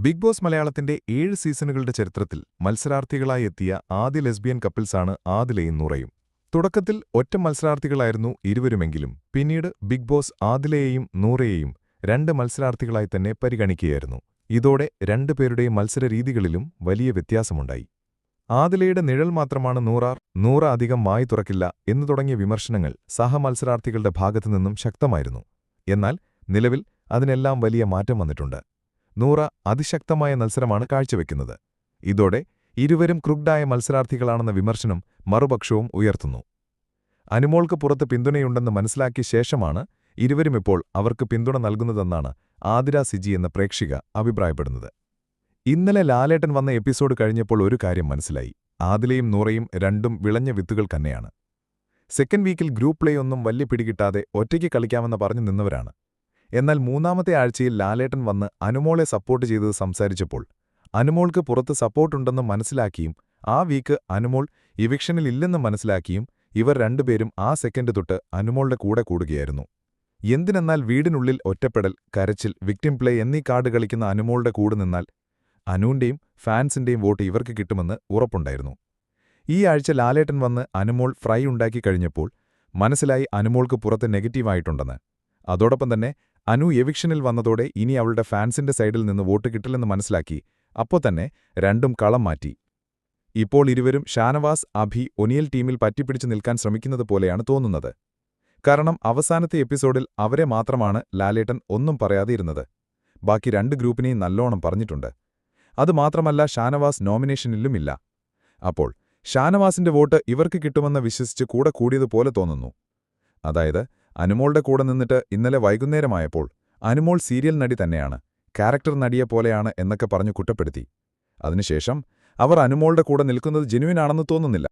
Big boss മലയാളത്തിന്റെ ഏഴ് സീസണുകളുടെ ചരിത്രത്തിൽ മത്സരാർത്ഥികളായി എത്തിയ ആദ്യ ലെസ്ബിയൻ കപ്പിൾസാണ് ആദിലയും നുറയും. തുടക്കത്തിൽ ഒറ്റ മത്സരാർത്ഥികളായിരുന്നു ഇരുവരുമെങ്കിലും പിന്നീട് ബിഗ് ബോസ് ആദിലയെയും നൂറയെയും രണ്ട് മത്സരാർത്ഥികളായി തന്നെ പരിഗണിക്കുകയായിരുന്നു. ഇതോടെ രണ്ടുപേരുടെയും മത്സരരീതികളിലും വലിയ വ്യത്യാസമുണ്ടായി. ആദിലയുടെ നിഴൽ മാത്രമാണ് നൂറാർ നൂറ അധികം വായി തുറക്കില്ല എന്നു തുടങ്ങിയ വിമർശനങ്ങൾ സഹമത്സരാർത്ഥികളുടെ ഭാഗത്തുനിന്നും ശക്തമായിരുന്നു. എന്നാൽ നിലവിൽ അതിനെല്ലാം വലിയ മാറ്റം വന്നിട്ടുണ്ട്. നൂറ അതിശക്തമായ മത്സരമാണ് കാഴ്ചവെക്കുന്നത്. ഇതോടെ ഇരുവരും ക്രുഗ്ഡായ മത്സരാർത്ഥികളാണെന്ന വിമർശനം മറുപക്ഷവും ഉയർത്തുന്നു. അനുമോൾക്ക് പുറത്ത് പിന്തുണയുണ്ടെന്ന് മനസ്സിലാക്കിയ ശേഷമാണ് ഇരുവരുമിപ്പോൾ അവർക്ക് പിന്തുണ നൽകുന്നതെന്നാണ് ആതിര സിജി എന്ന പ്രേക്ഷിക അഭിപ്രായപ്പെടുന്നത്. ഇന്നലെ ലാലേട്ടൻ വന്ന എപ്പിസോഡ് കഴിഞ്ഞപ്പോൾ ഒരു കാര്യം മനസ്സിലായി. ആദിലയും നൂറയും രണ്ടും വിളഞ്ഞ വിത്തുകൾ തന്നെയാണ്. സെക്കൻഡ് വീക്കിൽ ഗ്രൂപ്പ് പ്ലേ ഒന്നും വലിയ പിടികിട്ടാതെ ഒറ്റയ്ക്ക് കളിക്കാമെന്ന് പറഞ്ഞു നിന്നവരാണ്. എന്നാൽ മൂന്നാമത്തെ ആഴ്ചയിൽ ലാലേട്ടൻ വന്ന് അനുമോളെ സപ്പോർട്ട് ചെയ്തത് സംസാരിച്ചപ്പോൾ അനുമോൾക്ക് പുറത്ത് സപ്പോർട്ടുണ്ടെന്ന് മനസ്സിലാക്കിയും ആ വീക്ക് അനുമോൾ ഇവിക്ഷനിൽ ഇല്ലെന്ന് മനസ്സിലാക്കിയും ഇവർ രണ്ടുപേരും ആ സെക്കൻഡ് തൊട്ട് അനുമോളുടെ കൂടെ കൂടുകയായിരുന്നു. എന്തിനെന്നാൽ വീടിനുള്ളിൽ ഒറ്റപ്പെടൽ കരച്ചിൽ വിക്ടിം പ്ലേ എന്നീ കാർഡ് കളിക്കുന്ന അനുമോളുടെ കൂടെ നിന്നാൽ അനുവിന്റെയും ഫാൻസിന്റെയും വോട്ട് ഇവർക്ക് കിട്ടുമെന്ന് ഉറപ്പുണ്ടായിരുന്നു. ഈ ആഴ്ച ലാലേട്ടൻ വന്ന് അനുമോൾ ഫ്രൈ ഉണ്ടാക്കി കഴിഞ്ഞപ്പോൾ മനസ്സിലായി അനുമോൾക്ക് പുറത്ത് നെഗറ്റീവായിട്ടുണ്ടെന്ന് അതോടൊപ്പം തന്നെ അനു എവിക്ഷനിൽ വന്നതോടെ ഇനി അവളുടെ ഫാൻസിന്റെ സൈഡിൽ നിന്ന് വോട്ട് കിട്ടില്ലെന്ന് മനസ്സിലാക്കി. അപ്പോൾ തന്നെ രണ്ടും കളം മാറ്റി. ഇപ്പോൾ ഇരുവരും ഷാനവാസ് അഭി ഒനിയൽ ടീമിൽ പറ്റിപ്പിടിച്ചു നിൽക്കാൻ ശ്രമിക്കുന്നത് പോലെയാണ് തോന്നുന്നത്. കാരണം അവസാനത്തെ എപ്പിസോഡിൽ അവരെ മാത്രമാണ് ലാലേട്ടൻ ഒന്നും പറയാതെ ഇരുന്നത്. ബാക്കി രണ്ട് ഗ്രൂപ്പിനെയും നല്ലോണം പറഞ്ഞിട്ടുണ്ട്. അതുമാത്രമല്ല ഷാനവാസ് നോമിനേഷനിലുമില്ല അപ്പോൾ ഷാനവാസിന്റെ വോട്ട് ഇവർക്ക് കിട്ടുമെന്ന് വിശ്വസിച്ച് കൂടെ കൂടിയതുപോലെ തോന്നുന്നു. അതായത് അനുമോളുടെ കൂടെ നിന്നിട്ട് ഇന്നലെ വൈകുന്നേരമായപ്പോൾ അനുമോൾ സീരിയൽ നടി തന്നെയാണ് ക്യാരക്ടർ നടിയെ പോലെയാണ് എന്നൊക്കെ പറഞ്ഞു കുറ്റപ്പെടുത്തി. അതിനുശേഷം അവർ അനുമോളുടെ കൂടെ നിൽക്കുന്നത് ജെനുവിനാണെന്ന് തോന്നുന്നില്ല.